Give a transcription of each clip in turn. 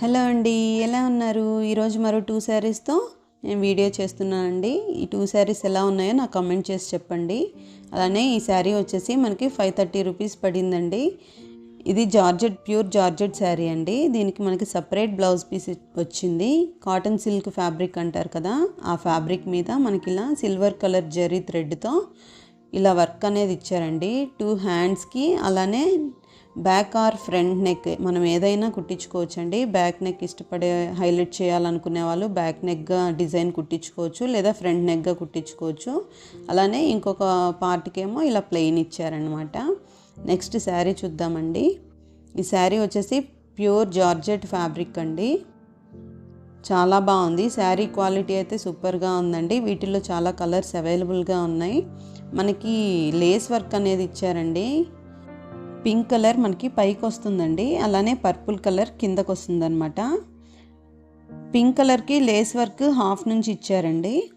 Hello అండి ఎలా ఉన్నారు? ఈరోజు మరో టూ శారీస్తో నేను వీడియో చేస్తున్నానండి ఈ టూ శారీస్ ఎలా ఉన్నాయో నాకు కమెంట్ చేసి చెప్పండి. అలానే ఈ శారీ వచ్చేసి మనకి ఫైవ్ థర్టీ రూపీస్ పడిందండి. ఇది జార్జెట్ ప్యూర్ జార్జెట్ శారీ అండి. దీనికి మనకి సపరేట్ బ్లౌజ్ పీస్ వచ్చింది. కాటన్ సిల్క్ ఫ్యాబ్రిక్ అంటారు కదా ఆ ఫ్యాబ్రిక్ మీద మనకి ఇలా సిల్వర్ కలర్ జరీ థ్రెడ్తో ఇలా వర్క్ అనేది ఇచ్చారండి. టూ హ్యాండ్స్కి అలానే బ్యాక్ ఆర్ ఫ్రంట్ నెక్ మనం ఏదైనా కుట్టించుకోవచ్చు అండి బ్యాక్ నెక్ ఇష్టపడే హైలైట్ చేయాలనుకునే వాళ్ళు బ్యాక్ నెక్గా డిజైన్ కుట్టించుకోవచ్చు లేదా ఫ్రంట్ నెక్గా కుట్టించుకోవచ్చు. అలానే ఇంకొక పార్ట్కేమో ఇలా ప్లెయిన్ ఇచ్చారనమాట నెక్స్ట్ శారీ చూద్దామండి. ఈ శారీ వచ్చేసి ప్యూర్ జార్జెట్ ఫ్యాబ్రిక్ అండి. చాలా బాగుంది. శారీ క్వాలిటీ అయితే సూపర్గా ఉందండి. వీటిల్లో చాలా కలర్స్ అవైలబుల్గా ఉన్నాయి. మనకి లేస్ వర్క్ అనేది ఇచ్చారండి. పింక్ కలర్ మనకి పైకి వస్తుందండి. అలానే పర్పుల్ కలర్ కిందకు వస్తుందన్నమాట. పింక్ కలర్కి లేస్ వర్క్ హాఫ్ నుంచి ఇచ్చారండి.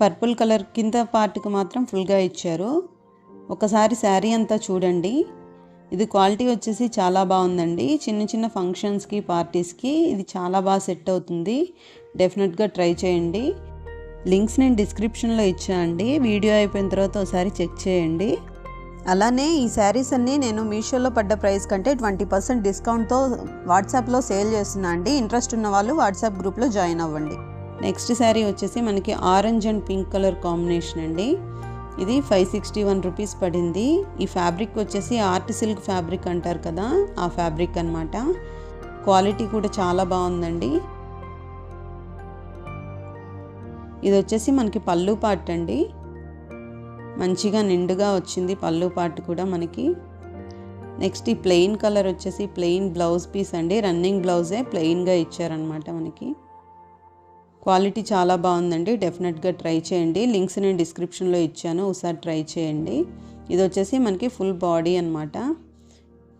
పర్పుల్ కలర్ కింద పార్ట్కి మాత్రం ఫుల్గా ఇచ్చారు. ఒకసారి శారీ అంతా చూడండి. ఇది క్వాలిటీ వచ్చేసి చాలా బాగుందండి. చిన్న చిన్న ఫంక్షన్స్కి పార్టీస్కి ఇది చాలా బాగా సెట్ అవుతుంది. డెఫినెట్గా ట్రై చేయండి. లింక్స్ నేను డిస్క్రిప్షన్లో ఇచ్చా అండి వీడియో అయిపోయిన తర్వాత ఒకసారి చెక్ చేయండి. అలానే ఈ శారీస్ అన్నీ నేను మీషోలో పడ్డ ప్రైస్ కంటే ట్వంటీ పర్సెంట్ డిస్కౌంట్తో వాట్సాప్లో సేల్ చేస్తున్నా అండి. ఇంట్రెస్ట్ ఉన్న వాళ్ళు వాట్సాప్ గ్రూప్లో జాయిన్ అవ్వండి. నెక్స్ట్ శారీ వచ్చేసి మనకి orange and pink colour combination అండి. ఇది ఫైవ్ సిక్స్టీ వన్ రూపీస్ పడింది. ఈ ఫ్యాబ్రిక్ వచ్చేసి ఆర్ట్ సిల్క్ ఫ్యాబ్రిక్ అంటారు కదా ఆ ఫ్యాబ్రిక్ అనమాట క్వాలిటీ కూడా చాలా బాగుందండి. ఇది వచ్చేసి మనకి పళ్ళు పార్ట్ అండి. మంచిగా నిండుగా వచ్చింది పళ్ళు పాటు కూడా మనకి. నెక్స్ట్ ఈ ప్లెయిన్ కలర్ వచ్చేసి ప్లెయిన్ బ్లౌజ్ పీస్ అండి. రన్నింగ్ బ్లౌజే ప్లెయిన్గా ఇచ్చారనమాట మనకి. క్వాలిటీ చాలా బాగుందండి. డెఫినెట్గా ట్రై చేయండి. లింక్స్ నేను డిస్క్రిప్షన్లో ఇచ్చాను. ఒకసారి ట్రై చేయండి. ఇది వచ్చేసి మనకి ఫుల్ బాడీ అనమాట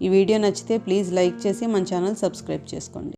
ఈ వీడియో నచ్చితే ప్లీజ్ లైక్ చేసి మన ఛానల్ సబ్స్క్రైబ్ చేసుకోండి.